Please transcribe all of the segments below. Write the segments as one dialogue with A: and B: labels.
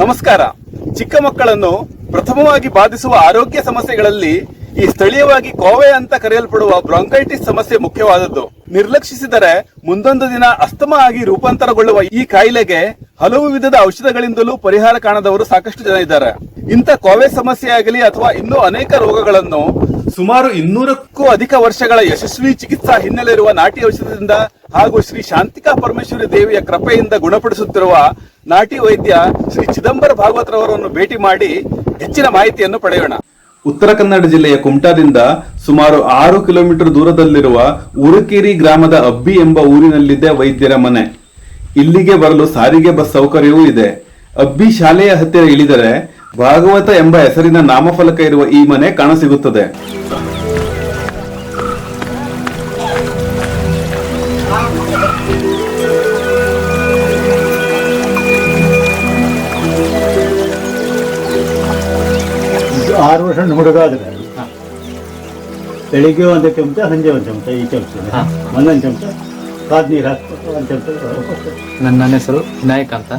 A: ನಮಸ್ಕಾರ. ಚಿಕ್ಕ ಮಕ್ಕಳನ್ನು ಪ್ರಥಮವಾಗಿ ಬಾಧಿಸುವ ಆರೋಗ್ಯ ಸಮಸ್ಯೆಗಳಲ್ಲಿ ಈ ಸ್ಥಳೀಯವಾಗಿ ಕೋವೆ ಅಂತ ಕರೆಯಲ್ಪಡುವ ಬ್ರಾಂಕೈಟಿಸ್ ಸಮಸ್ಯೆ ಮುಖ್ಯವಾದದ್ದು. ನಿರ್ಲಕ್ಷಿಸಿದರೆ ಮುಂದೊಂದು ದಿನ ಅಸ್ತಮ ಆಗಿ ರೂಪಾಂತರಗೊಳ್ಳುವ ಈ ಕಾಯಿಲೆಗೆ ಹಲವು ವಿಧದ ಔಷಧಗಳಿಂದಲೂ ಪರಿಹಾರ ಕಾಣದವರು ಸಾಕಷ್ಟು ಜನ ಇದ್ದಾರೆ. ಇಂಥ ಕೋವೆ ಸಮಸ್ಯೆ ಆಗಲಿ ಅಥವಾ ಇನ್ನೂ ಅನೇಕ ರೋಗಗಳನ್ನು ಸುಮಾರು ಇನ್ನೂರಕ್ಕೂ ಅಧಿಕ ವರ್ಷಗಳ ಯಶಸ್ವಿ ಚಿಕಿತ್ಸಾ ಹಿನ್ನೆಲೆ ಇರುವ ನಾಟಿ ಔಷಧದಿಂದ ಹಾಗೂ ಶ್ರೀ ಶಾಂತಿಕಾ ಪರಮೇಶ್ವರಿ ದೇವಿಯ ಕೃಪೆಯಿಂದ ಗುಣಪಡಿಸುತ್ತಿರುವ ನಾಟಿ ವೈದ್ಯ ಶ್ರೀ ಚಿದಂಬರ ಭಾಗವತರವರನ್ನು ಭೇಟಿ ಮಾಡಿ ಹೆಚ್ಚಿನ ಮಾಹಿತಿಯನ್ನು ಪಡೆಯೋಣ. ಉತ್ತರ ಕನ್ನಡ ಜಿಲ್ಲೆಯ ಕುಮಟಾದಿಂದ ಸುಮಾರು ಆರು ಕಿಲೋಮೀಟರ್ ದೂರದಲ್ಲಿರುವ ಉರುಕೇರಿ ಗ್ರಾಮದ ಅಬ್ಬಿ ಎಂಬ ಊರಿನಲ್ಲಿದ್ದ ವೈದ್ಯರ ಮನೆ. ಇಲ್ಲಿಗೆ ಬರಲು ಸಾರಿಗೆ ಬಸ್ ಸೌಕರ್ಯವೂ ಇದೆ. ಅಬ್ಬಿ ಶಾಲೆಯ ಹತ್ತಿರ ಇಳಿದರೆ ಭಾಗವತ ಎಂಬ ಹೆಸರಿನ ನಾಮಫಲಕ ಇರುವ ಈ ಮನೆ ಕಾಣಸಿಗುತ್ತದೆ.
B: ಆರು ವರ್ಷ ಹುಡುಗ ಆದ್ರೆ ಬೆಳಿಗ್ಗೆ ಒಂದು ಚಮಚ ಸಂಜೆ ಒಂದು ಚಮಚ ಈ ಚಮಚ. ಒಂದೊಂದು ಚಮಚ ಕಾದ್ ನೀರು ಹಾಕ್ಬಿಟ್ಟು ಒಂದು ಚಮಚ
C: ನನ್ನ ನನ್ನ ಹೆಸರು ವಿನಾಯಕ್ ಅಂತ.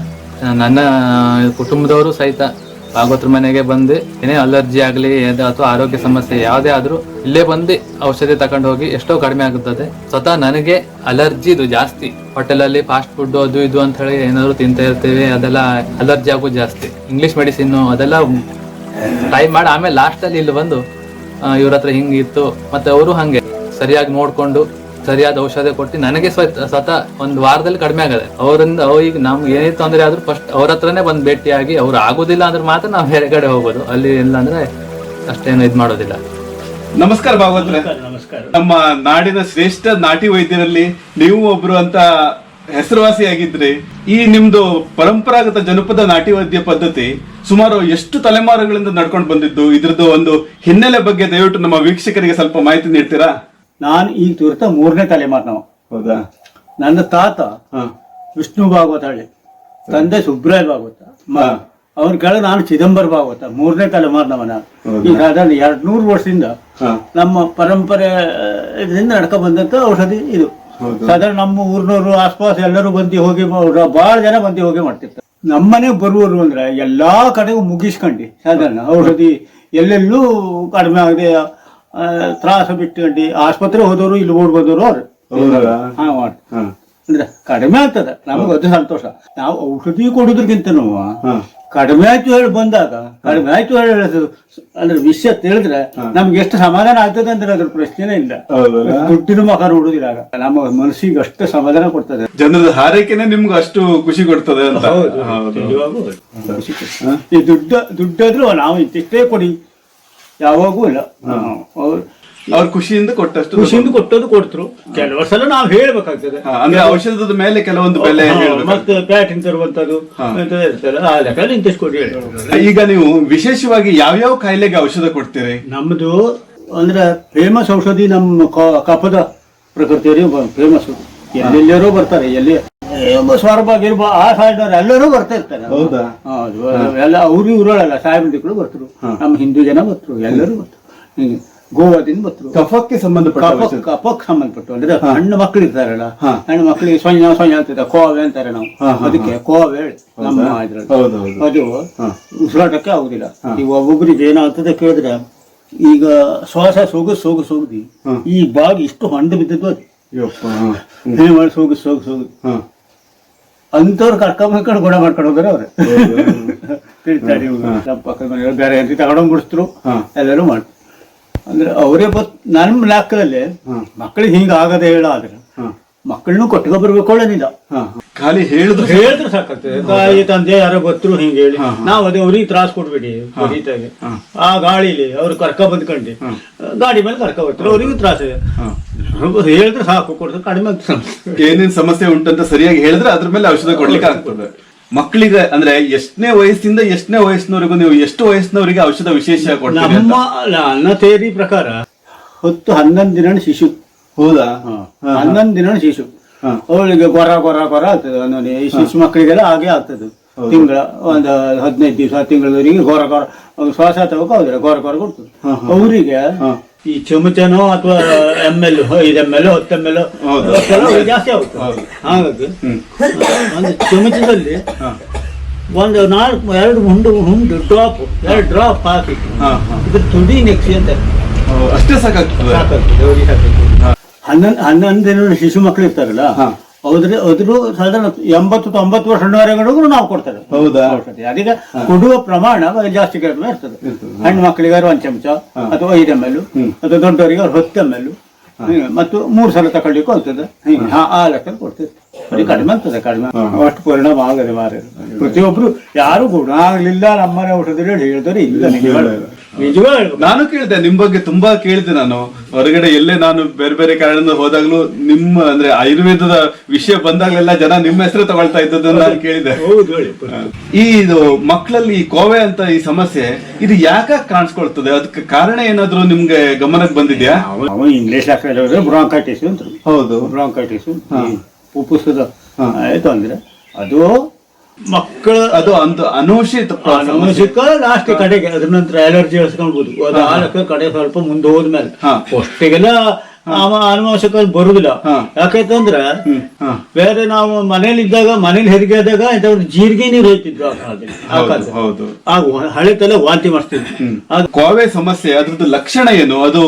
C: ನನ್ನ ಕುಟುಂಬದವರು ಸಹಿತ ಭಾಗವತರ ಮನೆಗೆ ಬಂದು ಏನೇ ಅಲರ್ಜಿ ಆಗಲಿ ಅಥವಾ ಆರೋಗ್ಯ ಸಮಸ್ಯೆ ಯಾವುದೇ ಆದರೂ ಇಲ್ಲೇ ಬಂದು ಔಷಧಿ ತಗೊಂಡು ಹೋಗಿ ಎಷ್ಟೋ ಕಡಿಮೆ ಆಗುತ್ತದೆ. ಸ್ವತಃ ನನಗೆ ಅಲರ್ಜಿ ಇದು ಜಾಸ್ತಿ. ಹೋಟೆಲಲ್ಲಿ ಫಾಸ್ಟ್ ಫುಡ್ ಅದು ಇದು ಅಂತ ಹೇಳಿ ಏನಾದರೂ ತಿಂತಾ ಇರ್ತೀವಿ ಅದೆಲ್ಲ ಅಲರ್ಜಿ ಆಗೋದು ಜಾಸ್ತಿ. ಇಂಗ್ಲಿಷ್ ಮೆಡಿಸಿನ್ ಅದೆಲ್ಲ ಟ್ರೈ ಮಾಡಿ ಆಮೇಲೆ ಲಾಸ್ಟ್ ಅಲ್ಲಿ ಇಲ್ಲಿ ಬಂದು ಇವ್ರ ಹತ್ರ ಹಿಂಗಿತ್ತು ಮತ್ತೆ ಅವರು ಹಂಗೆ ಸರಿಯಾಗಿ ನೋಡ್ಕೊಂಡು ಸರಿಯಾದ ಔಷಧಿ ಕೊಟ್ಟು ನನಗೆ ಸತ ಸ್ವತಃ ಒಂದು ವಾರದಲ್ಲಿ ಕಡಿಮೆ ಆಗದೆ. ಅವರಿಂದ ಈಗ ನಮ್ಗೆ ಏನೇ ತೊಂದರೆ ಆದ್ರೂ ಫಸ್ಟ್ ಅವ್ರ ಹತ್ರನೇ ಬಂದು ಭೇಟಿಯಾಗಿ ಅವ್ರು ಆಗೋದಿಲ್ಲ ಅಂದ್ರೆ ಮಾತ್ರ ನಾವು ಬೇರೆ ಕಡೆ ಹೋಗೋದು. ಅಲ್ಲಿ ಇಲ್ಲ ಅಂದ್ರೆ ಅಷ್ಟೇನು ಇದು ಮಾಡೋದಿಲ್ಲ.
A: ನಮಸ್ಕಾರ ಭಾಗವತ್ರೆ.
B: ನಮಸ್ಕಾರ ನಮಸ್ಕಾರ.
A: ನಮ್ಮ ನಾಡಿನ ಶ್ರೇಷ್ಠ ನಾಟಿ ವೈದ್ಯರಲ್ಲಿ ನೀವು ಒಬ್ರು ಅಂತ ಹೆಸರುವಾಸಿಯಾಗಿದ್ರಿ ಈ ನಿಮ್ದು ಪರಂಪರಾಗತ ಜನಪದ ನಾಟಿ ವೈದ್ಯ ಪದ್ಧತಿ ಸುಮಾರು ಎಷ್ಟು ತಲೆಮಾರುಗಳಿಂದ ನಡ್ಕೊಂಡು ಬಂದಿದ್ದು? ಇದ್ರದ್ದು ಒಂದು ಹಿನ್ನೆಲೆ ಬಗ್ಗೆ ದಯವಿಟ್ಟು ನಮ್ಮ ವೀಕ್ಷಕರಿಗೆ ಸ್ವಲ್ಪ ಮಾಹಿತಿ ನೀಡ್ತೀರಾ?
B: ನಾನು ಈ ತುರ್ತ ಮೂರನೇ ತಲೆಮಾರು ನಾವು
A: ಹೌದಾ?
B: ನನ್ನ ತಾತ
A: ಹಾ.
B: ವಿಷ್ಣು ಭಾಗವತ ಹಳ್ಳಿ ತಂದೆ ಸುಬ್ರಾಯ ಭಾಗವತ.
A: ಹ.
B: ಅವ್ರ ಕೆಳಗೆ ನಾನು ಚಿದಂಬರ ಭಾಗವತ. ಮೂರನೇ ತಲೆಮಾರಿನವ ನಾನು. ಈಗ ಸಾಧಾರಣ ಎರಡ್ ನೂರು ವರ್ಷದಿಂದ
A: ಹಾ.
B: ನಮ್ಮ ಪರಂಪರೆ ಇದರಿಂದ ನಡ್ಕೊ ಬಂದಂತ ಔಷಧಿ ಇದು. ಸಾಧಾರಣ ನಮ್ಮ ಊರ್ನವರು ಆಸ್ಪಾಸ್ ಎಲ್ಲರೂ ಬಂದು ಹೋಗಿ ಬಹಳ ಜನ ಬಂದು ಹೋಗಿ ಮಾಡ್ತಿರ್ತಾರೆ. ನಮ್ಮನೆ ಬರುವರು ಅಂದ್ರೆ ಎಲ್ಲಾ ಕಡೆಗೂ ಮುಗಿಸ್ಕೊಂಡು ಸಾಧಾರಣ. ಔಷಧಿ ಎಲ್ಲೆಲ್ಲೂ ಕಡಿಮೆ ಆಗದೆ ಆ, ತ್ರಾಸ ಬಿಟ್ಕೊಂಡು ಆಸ್ಪತ್ರೆ ಹೋದವರು ಇಲ್ಲಿ ಓಡ್ ಬಂದವರು ಅವ್ರು? ಹಾ
A: ಮಾಡ್ತಾರೆ.
B: ಅಂದ್ರೆ ಕಡಿಮೆ ಆಗ್ತದ. ನಮ್ಗೆ ಅದು ಸಂತೋಷ. ನಾವು ಔಷಧಿ
A: ಹಾ.
B: ಕಡಿಮೆ ಆಯ್ತು ಹೇಳಿ ಬಂದಾಗ ಕಡಿಮೆ ಆಯ್ತು ಹೇಳಿ ಅಂದ್ರೆ ವಿಷಯ ತಿಳಿದ್ರೆ ನಮ್ಗೆ ಎಷ್ಟು ಸಮಾಧಾನ ಆಗ್ತದೆ ಅಂದ್ರೆ ಅದ್ರ ಪ್ರಶ್ನೆನೇ ಇಲ್ಲ? ದುಡ್ಡಿನ ಮಗ ನೋಡುದಿಲ್ಲ ಆಗ. ನಮ್ಮ ಮನಸ್ಸಿಗೆ ಅಷ್ಟು ಸಮಾಧಾನ ಕೊಡ್ತದೆ.
A: ಜನರ ಹಾರೈಕೆನೆ ನಿಮ್ಗೆ ಅಷ್ಟು ಖುಷಿ ಕೊಡ್ತದೆ ಅಂತ. ಹೌದು.
B: ಈ ದುಡ್ಡು ದುಡ್ಡಾದ್ರೂ ನಾವು ಇಂತಿಷ್ಟೇ ಕೊಡಿ. ಯಾವಾಗೂ ಇಲ್ಲ. ಅವ್ರು
A: ಖುಷಿಯಿಂದ ಕೊಟ್ಟಷ್ಟು
B: ಖುಷಿಯಿಂದ ಕೊಟ್ಟದ್ದು ಕೊಡ್ತರು. ಕೆಲವು ಸಲ ನಾವು ಹೇಳ್ಬೇಕಾಗ್ತದೆ.
A: ಅಂದ್ರೆ ಔಷಧದ ಮೇಲೆ ಕೆಲವೊಂದು ಬೆಲೆ.
B: ಮತ್ತೆ ಪ್ಯಾಟಿಂಗ್ ತರುವಂತದ್ದು ಆ ಲೆಕ್ಕ ಇಂತಿಷ್ಟು ಕೊಡಿ ಹೇಳಿ
A: ಈಗ ನೀವು ವಿಶೇಷವಾಗಿ ಯಾವ್ಯಾವ ಕಾಯಿಲೆಗೆ ಔಷಧ ಕೊಡ್ತೀರಿ?
B: ನಮ್ದು ಅಂದ್ರೆ ಫೇಮಸ್ ಔಷಧಿ ನಮ್ಮ ಕಫದ ಪ್ರಕೃತಿಯಲ್ಲಿ ಫೇಮಸ್ ಎಲ್ಲೆಲ್ಲರೂ ಬರ್ತಾರೆ ಎಲ್ಲಿ ಸ್ವರ್ಭಾಗಿರ್ಬ ಆ ಸಾಯಿದವ್ರು ಎಲ್ಲರೂ ಬರ್ತಾ ಇರ್ತಾರೆ ಎಲ್ಲ ಅವ್ರು ಊರಲ್ಲ ಸಾಹೇಬ್ರು ಬರ್ತರು ನಮ್ಮ ಹಿಂದೂ ಜನ ಬರ್ತರು ಎಲ್ಲರೂ ಬರ್ತರು ಗೋವಾದಿಂದ ಬರ್ತದೆ.
A: ಕಫಕ್ಕೆ ಸಂಬಂಧಪಟ್ಟ.
B: ಕಫಕ್ಕೆ ಸಂಬಂಧಪಟ್ಟು ಅಂದ್ರೆ ಹಣ್ಣು ಮಕ್ಕಳು ಇರ್ತಾರಲ್ಲ ಹಣ್ಣು ಮಕ್ಕಳಿಗೆ ಸೊನ್ನೆ ಸೊನ್ನೆ ಅಂತಿದ್ದ ಕೋವೆ ಅಂತಾರೆ ನಾವು. ಅದಕ್ಕೆ ಕೋವೆ ನಮ್ಮ ಇದ್ರಲ್ಲಿ. ಅದು ಉಸಿರಾಟಕ್ಕೆ ಆಗುದಿಲ್ಲ. ಈಗ ಒಬ್ಬೊಬ್ಬರಿಗೆ ಏನಾಗ್ತದೆ ಕೇಳಿದ್ರೆ ಈಗ ಶ್ವಾಸ ಸೋಗು ಸೋಗು ಸೋಗದಿ. ಈ ಬಾಗಿ ಇಷ್ಟು ಹಣ್ಣು ಬಿದ್ದದ್ದು ಅದು. ಮಾಡಿ ಸೋಗು ಸೋಗು ಸೋಗು. ಅಂತವ್ರು ಕರ್ಕೊಂಡ್ ಮಾಡ್ಕೊಂಡು ಗುಣ ಮಾಡ್ಕೊಂಡು ಹೋದ್ರೆ ಅವ್ರೆ. ಪಕ್ಕದ ಮನೆಯವರು ಬೇರೆ ಎಂತ ತಗೊಂಡೋಗಿ ಬಿಡಿಸ್ತರು ಎಲ್ಲರೂ ಮಾಡಿ ಅಂದ್ರೆ ಅವರೇ ಬತ್ ನನ್ನ ಲೆಕ್ಕದಲ್ಲಿ ಮಕ್ಕಳಿಗೆ ಹಿಂಗ ಆಗದೆ ಹೇಳ
A: ಆದ್ರೆ
B: ಮಕ್ಕಳನ್ನು ಕೊಟ್ಟಿಗೆ ಬರ್ಬೇಕು ಒಳ್ಳೇನಿಲ್ಲ
A: ಹಾ. ಖಾಲಿ ಹೇಳಿದ್ರು
B: ಹೇಳಿದ್ರು ಸಾಕಾಗ್ತದೆ ತಾಯಿ ತಂದೆ ಯಾರೋ ಬತ್ರು ಹಿಂಗ ಹೇಳಿ. ನಾವು ಅದೇ ಅವ್ರಿಗೆ ತ್ರಾಸ ಕೊಡ್ಬೇಡಿ ಬರೀತಾಗೆ ಆ ಗಾಳಿಲಿ ಅವ್ರು ಕರ್ಕ ಬಂದ್ಕೊಂಡು. ಗಾಡಿ ಮೇಲೆ ಕರ್ಕ ಬರ್ತಾರೆ. ಅವ್ರಿಗೂ ತ್ರಾಸ ಇದೆ. ಹೇಳಿದ್ರೆ ಸಾಕು ಕೊಡ್ತಾರೆ ಕಡಿಮೆ ಏನೇನು
A: ಏನೇನ್ ಸಮಸ್ಯೆ ಉಂಟಂತ ಸರಿಯಾಗಿ ಹೇಳಿದ್ರೆ ಅದ್ರ ಮೇಲೆ ಔಷಧ ಕೊಡ್ಲಿಕ್ಕೆ ಆಗ್ತದೆ. ಮಕ್ಕಳಿಗೆ ಅಂದ್ರೆ ಎಷ್ಟನೇ ವಯಸ್ಸಿಂದ ಎಷ್ಟನೇ ವಯಸ್ಸಿನವರೆಗೂ ನೀವು ಎಷ್ಟು ವಯಸ್ಸಿನವರಿಗೆ ಔಷಧ ವಿಶೇಷ ಕೊಡ್ತೀರಿ
B: ನಮ್ಮ? ನನ್ನ ತೇರಿ ಪ್ರಕಾರ ಹತ್ತು ಹನ್ನೊಂದು ದಿನ ಶಿಶು.
A: ಹೌದಾ?
B: ಹನ್ನೊಂದು ದಿನ ಶಿಶು.
A: ಹಾ.
B: ಅವಳಿಗೆ ಗೊರ ಗೊರ ಗೊರ ಆಗ್ತದೆ. ಒಂದೊಂದು ಈ ಶಿಶು ಮಕ್ಕಳಿಗೆಲ್ಲ ಹಾಗೆ ಆಗ್ತದೆ. ತಿಂಗಳ ಒಂದು ಹದಿನೈದು ದಿವಸ ತಿಂಗಳವರಿಗೆ ಗೊರ ಗೊರ ಅವ್ರು ಶ್ವಾಸ ತಗೋಕ ಹೋದ್ರೆ ಗೊರ ಗೊರ ಕೊಡ್ತದೆ. ಅವರಿಗೆ ಈ ಚಮಚನೋ ಅಥವಾ ಎಂ ಎಲ್ ಐದು ಎಂ ಎಲ್ ಹತ್ತು ಎಂ ಎಲ್
A: ಹೌದು.
B: ಜಾಸ್ತಿ ಆಗುತ್ತೆ. ಹಾಗಾಗಿ ಒಂದು ಚಮಚದಲ್ಲಿ ಒಂದು ನಾಲ್ಕು ಎರಡು ಹುಂಡು ಹುಂಡು ಡ್ರಾಪ್ ಎರಡು ಡ್ರಾಪ್ ಹಾಕಿ
A: ಹಾ, ಹಾ.
B: ಇದು ತುದಿ ನೆಕ್ಸಿ ಅಂತ.
A: ಅಷ್ಟೇ ಸಾಕಾಗ್ತದೆ.
B: ಹನ್ನೊಂದು ಹನ್ನೊಂದು ಶಿಶು ಮಕ್ಕಳು ಇರ್ತಾರಲ್ಲ
A: ಹಾ.
B: ಅವ್ರ ಅದ್ರ ಸಾಧಾರಣ ಎಂಬತ್ತು ತೊಂಬತ್ತು ವರ್ಷದವರೆಗೂ ನಾವು ಕೊಡ್ತಾರೆ
A: ಹೌದಾ?
B: ಅದೀಗ ಕೊಡುವ ಪ್ರಮಾಣ ಜಾಸ್ತಿ ಕಡಿಮೆ ಇರ್ತದೆ. ಹೆಣ್ಣು ಮಕ್ಕಳಿಗಾರು ಒಂದು ಚಮಚ ಅಥವಾ ಐದು ಎಂ ಎಲ್ ಅಥವಾ ದೊಡ್ಡವರಿಗೆ ಅವ್ರು ಹತ್ತು ಎಂ ಎಲ್ ಮತ್ತು ಮೂರು ಸಲ ತಗೊಳ್ಲಿಕ್ಕೂ ಆಗ್ತದೆ. ಆ- ಆ ಲೆಕ್ಕ ಕೊಡ್ತದೆ ಅದು ಕಡಿಮೆ ಆಗ್ತದೆ ಕಡಿಮೆ. ಅಷ್ಟು ಪರಿಣಾಮ ಆಗದೆ ಮಾರ ಪ್ರತಿಯೊಬ್ರು ಯಾರು ಗುಣ ಆಗ್ಲಿಲ್ಲ ನಮ್ಮನೆ ಔಷಧಿ ಹೇಳಿ ಹೇಳಿದ್ರೆ ಇಲ್ಲ.
A: ನಾನು ಕೇಳಿದೆ ನಿಮ್ ಬಗ್ಗೆ ತುಂಬಾ ಕೇಳಿದೆ ನಾನು. ಹೊರಗಡೆ ಎಲ್ಲೇ ನಾನು ಬೇರೆ ಬೇರೆ ಕಾರಣದಿಂದ ಹೋದಾಗ್ಲೂ ನಿಮ್ಮ ಅಂದ್ರೆ ಆಯುರ್ವೇದದ ವಿಷಯ ಬಂದಾಗ್ಲೆಲ್ಲ ಜನ ನಿಮ್ಮ ಹೆಸರು ತಗೊಳ್ತಾ ಇದ್ದದ್ದು ನಾನು ಕೇಳಿದೆ.
B: ಹೌದು ಹೇಳಿ.
A: ಈ ಇದು ಮಕ್ಕಳಲ್ಲಿ ಈ ಕೋವೆ ಅಂತ ಈ ಸಮಸ್ಯೆ ಇದು ಯಾಕೆ ಕಾಣಿಸ್ಕೊಳ್ತದೆ? ಅದಕ್ಕೆ ಕಾರಣ ಏನಾದ್ರು ನಿಮ್ಗೆ ಗಮನಕ್ಕೆ ಬಂದಿದ್ಯಾ?
B: ಅವ ಇಂಗ್ಲಿಷ್ ಲೆಕ್ಕ ಬ್ರಾಂಕೈಟಿಸ್ ಅಂತ
A: ಹೌದು.
B: ಬ್ರಾಂಕೈಟಿಸ್ ಆಯ್ತು ಅಂದ್ರೆ ಅದು ಮಕ್ಕಳ
A: ಅದು ಒಂದು ಅನುಷಿತ
B: ಅನುವಂಶಿಕ ಲಾಸ್ಟ್ ಕಡೆಗೆ ಅದ್ರ ನಂತರ ಅಲರ್ಜಿ ಹೇಳ್ಸ್ಕೊಳ್ಬೋದು ಅದು ಆ ಲೆಕ್ಕ ಕಡೆ ಸ್ವಲ್ಪ ಮುಂದೆ ಹೋದ್ಮೇಲೆ ಅಷ್ಟಿಗೆಲ್ಲ ಅನುವಂಶಿಕ ಬರುದಿಲ್ಲ. ಯಾಕಂತಂದ್ರೆ. ಬೇರೆ ನಾವು ಮನೇಲಿ ಇದ್ದಾಗ ಮನೇಲಿ ಹೆರಿಗೆ ಆದಾಗ ಇಂಥವ್ರು ಜೀರಿಗೆ ನೀರು ಹೋಯ್ತಿದ್ರು ಆಗ ಹಳೆ ತಲೆ ವಾಂತಿ ಮಾಡ್ತಿದ್ರು ಅದು
A: ಕೋವೆ ಸಮಸ್ಯೆ ಅದ್ರದ್ದು ಲಕ್ಷಣ ಏನು? ಅದು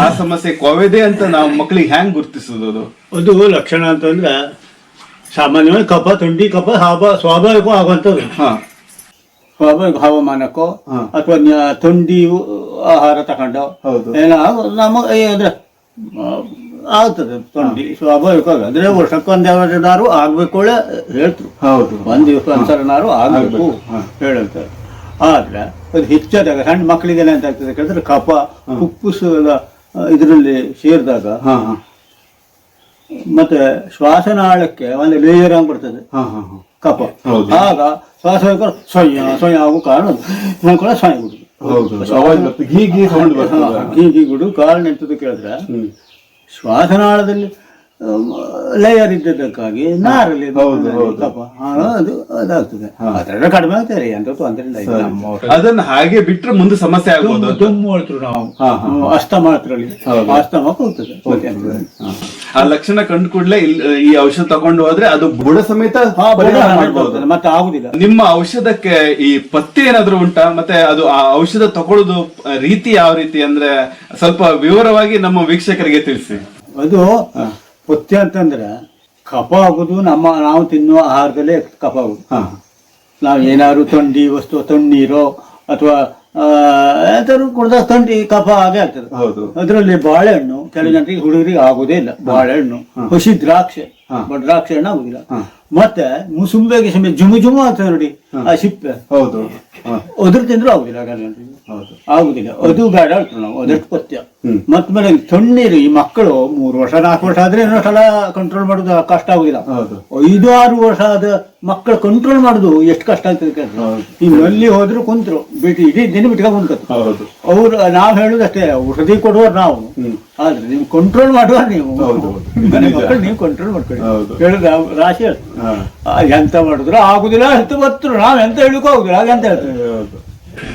A: ಆ ಸಮಸ್ಯೆ ಕೋವೆದೆ ಅಂತ ನಾವು ಮಕ್ಕಳಿಗೆ ಹ್ಯಾಂಗ್ ಗುರ್ತಿಸೋದು ಅದು?
B: ಅದು ಲಕ್ಷಣ ಅಂತಂದ್ರೆ ಸಾಮಾನ್ಯವಾಗಿ ಕಫ ಥಂಡಿ ಕಫ ಹಾವ ಸ್ವಾಭಾವಿಕ ಆಗುವಂಥದ್ದು.
A: ಹಾ.
B: ಸ್ವಾಭಾವಿಕ ಹವಾಮಾನಕ್ಕೋ. ಅಥವಾ ಥಂಡಿ ಆಹಾರ ತಗೊಂಡು
A: ಹೌದು.
B: ಏನೋ ನಮ್ಮ ಅಂದ್ರೆ ಆಗ್ತದೆ ಥಂಡಿ ಸ್ವಾಭಾವಿಕ ಅಂದ್ರೆ ವರ್ಷಕ್ಕೊಂದು ಯಾವ್ದಾರು ಆಗ್ಬೇಕು ಹೇಳ್ತರು.
A: ಹೌದು.
B: ಒಂದ್ ದಿವಸ ಒಂದ್ಸಲನಾರು ಆಗ್ಬೇಕು
A: ಆಗ್ಬೇಕು, ಹಾ.
B: ಹೇಳುತ್ತಾರೆ ಆದ್ರೆ ಅದು ಹೆಚ್ಚಾದಾಗ ಸಣ್ಣ ಮಕ್ಕಳಿಗೆ ಅಂತ ಆಗ್ತದೆ ಕೇಳಿದ್ರೆ ಕಫ ಕುಪ್ಪುಸು ಎಲ್ಲ ಇದರಲ್ಲಿ ಸೇರಿದಾಗ
A: ಹಾ ಹಾ.
B: ಮತ್ತೆ ಶ್ವಾಸನಾಳಕ್ಕೆ ಒಂದು ಲೇಯರ್ ಆಗಿ ಬರ್ತದೆ.
A: ಹಾ ಹಾ ಹಾ.
B: ಕಫ.
A: ಹೌದು.
B: ಆಗ ಶ್ವಾಸ ಸ್ವಯ ಸ್ವಯ ಆಗೋ ಕಾರಣ ನಾನು ಕೂಡ ಸ್ವಯ ಬಿಡುದು.
A: ಹೌದು ಅವಾಜ್ ಬರ್ತದೆ ಗೀ ಗೀ ಸೌಂಡ್ ಬರ್ತದೆ.
B: ಹೀಗೆ ಬಿಡು ಕಾರಣ ಎಂತದ್ದು ಕೇಳಿದ್ರೆ ಶ್ವಾಸನಾಳದಲ್ಲಿ ಲೇಯರ್ ಇದ್ದದಕ್ಕಾಗಿ ನಾರಲ್ಲಿ ಅದು
A: ಹೌದು, ಹೌದು.
B: ಕಫ. ಆ, ಅದು ಅದಾಗ್ತದೆ. ಅದೆಲ್ಲ ಕಡಿಮೆ ಆಗ್ತಾರೆ ಅಂತ ತೊಂದರೆ
A: ಅದನ್ನ ಹಾಗೆ ಬಿಟ್ರೆ ಮುಂದೆ ಸಮಸ್ಯೆ
B: ಹೇಳ್ತರು ನಾವು.
A: ಹಾ, ಹಾ,
B: ಅಸ್ತಮ ಹೋಗ್ತದೆ.
A: ಆ ಲಕ್ಷಣ ಕಂಡು ಕೂಡಲೇ ಈ ಔಷಧ ತಗೊಂಡು ಹೋದ್ರೆ ಅದು ಬುಡ ಸಮೇತ ಪರಿಹಾರ
B: ಮಾಡ್ಬೋದು. ಮತ್ತೆ ಆಗುದಿಲ್ಲ.
A: ನಿಮ್ಮ ಔಷಧಕ್ಕೆ ಈ ಪತ್ತೆ ಏನಾದ್ರು ಉಂಟಾ? ಮತ್ತೆ ಅದು ಆ ಔಷಧ ತಗೊಳ್ಳೋದು ರೀತಿ ಯಾವ ರೀತಿ ಅಂದ್ರೆ ಸ್ವಲ್ಪ ವಿವರವಾಗಿ ನಮ್ಮ ವೀಕ್ಷಕರಿಗೆ ತಿಳಿಸಿ.
B: ಅದು ಪಥ್ಯ ಅಂತಂದ್ರೆ ಕಫ ಆಗುದು ನಮ್ಮ ನಾವು ತಿನ್ನುವ ಆಹಾರದಲ್ಲೇ ಕಫ ಆಗುದು.
A: ಹಾ.
B: ನಾವು ಏನಾದ್ರು ಥಂಡಿ ವಸ್ತು ತಣ್ಣೀರೋ ಅಥವಾ ಎಂತಾದ್ರು ಕುಡ್ದಾಗ ತಂಡಿ ಕಫ ಆಗೇ ಆಗ್ತದೆ.
A: ಹೌದು.
B: ಅದರಲ್ಲಿ ಬಾಳೆಹಣ್ಣು ಕೆಲವು ಜನರಿಗೆ ಹುಡುಗರಿಗೆ ಆಗುದೇ ಇಲ್ಲ. ಬಾಳೆಹಣ್ಣು ಹಸಿ ದ್ರಾಕ್ಷೆ ಬಟ್ ದ್ರಾಕ್ಷಿ ಹಣ್ಣು ಆಗುದಿಲ್ಲ. ಮತ್ತೆ ಮುಸುಂಬೆಗೆ ಸಮಯ ಜುಮು ಜುಮು ಆಗ್ತದೆ ನೋಡಿ ಆ ಸಿಪ್ಪೆ
A: ಹೌದು.
B: ಅದ್ರ ತಿಂದ್ರು ಆಗುದಿಲ್ಲ ಕೆಲವು ಜನರಿಗೆ ಆಗುದಿಲ್ಲ. ಅದು ಬೇಡ ಹೇಳ್ತಾರೆ ನಾವು. ಅದಷ್ಟು ಪಥ್ಯ. ಮತ್ ಮೇಲೆ ತಣ್ಣೀರು ಈ ಮಕ್ಕಳು ಮೂರು ವರ್ಷ ನಾಲ್ಕು ವರ್ಷ ಆದ್ರೆ ಏನೋ ಸಲ ಕಂಟ್ರೋಲ್ ಮಾಡೋದು ಕಷ್ಟ ಆಗುದಿಲ್ಲ.
A: ಹೌದು.
B: ಐದು ಆರು ವರ್ಷ ಆದ ಮಕ್ಕಳು ಕಂಟ್ರೋಲ್ ಮಾಡುದು ಎಷ್ಟು ಕಷ್ಟ ಆಗ್ತದೆ.
A: ಅಲ್ಲಿ
B: ಈ ನಲ್ಲಿ ಹೋದ್ರು ಕುಂತ್ರು. ಬಿಟ್ಟು ಇಡೀ ದಿನ ಬಿಟ್ಕೊಂಡು
A: ಹೌದು.
B: ಅವ್ರು ನಾವ್ ಹೇಳುದಷ್ಟೇ ಔಷಧಿ ಕೊಡುವರು ನಾವು. ಆದ್ರೆ ನೀವು ಕಂಟ್ರೋಲ್ ಮಾಡುವ ನೀವು. ಮಕ್ಕಳು ನೀವು ಕಂಟ್ರೋಲ್ ಮಾಡ್ಕೊಳ್ಳಿ. ಹೇಳುದ ರಾಶಿ ಹೇಳ್ತೀವಿ. ಆ, ಎಂತ ಮಾಡಿದ್ರು ಆಗುದಿಲ್ಲ ಎಂತ ಬರ್ತರು ನಾವ್ ಎಂತ ಹೇಳಿಕೋ ಆಗುದಿಲ್ಲ. ಹಾಗೆ ಅಂತ ಹೇಳ್ತೇವೆ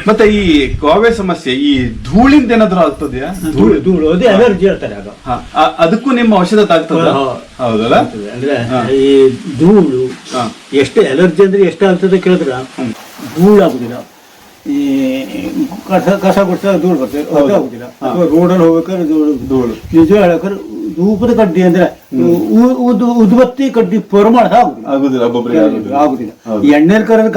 A: ಮತ್ತೆ ಈ ಕೋವೆ ಸಮಸ್ಯೆ ಈ ಧೂಳಿಂದ ಏನಾದ್ರೂ ಆಗ್ತದ್ಯಾ?
B: ಧೂಳು ಧೂಳು. ಅದೇ ಅಲರ್ಜಿ ಹೇಳ್ತಾರೆ ಅದು.
A: ಹಾ, ಅದಕ್ಕೂ ನಿಮ್ಮ ಔಷಧ ತಾಗ್ತದ
B: ಹಾ.
A: ಹೌದಲ್ಲ?
B: ಅಂದ್ರೆ ಈ ಧೂಳು
A: ಹಾ.
B: ಎಷ್ಟು ಅಲರ್ಜಿ ಅಂದ್ರೆ ಎಷ್ಟು ಆಗ್ತದೆ ಕೇಳಿದ್ರ ಧೂಳು ಆಗುದಿಲ್ಲ ಈ ಕಸ ಕಸ ಗುಡ್ಸ ಧೂಳು ಬರ್ತದೆ. ಅದು ಆಗುದಿಲ್ಲ. ಅಥವಾ ರೋಡಲ್ಲಿ ಹೋಗ್ಬೇಕಾದ್ರೆ ಧೂಳು.
A: ಧೂಳು.
B: ನಿಜ ಹೇಳಕ್ರೆ ಧೂಪದ ಕಡ್ಡಿ ಅಂದ್ರೆ ಉದ್ಬತ್ತಿ ಕಡ್ಡಿ ಪ್ರಮಾಣ ಆಗುದಿಲ್ಲ.
A: ಆಗುದಿಲ್ಲ
B: ಎಣ್ಣೆ ಎಣ್ಣೆಲ್ ಕರೆದ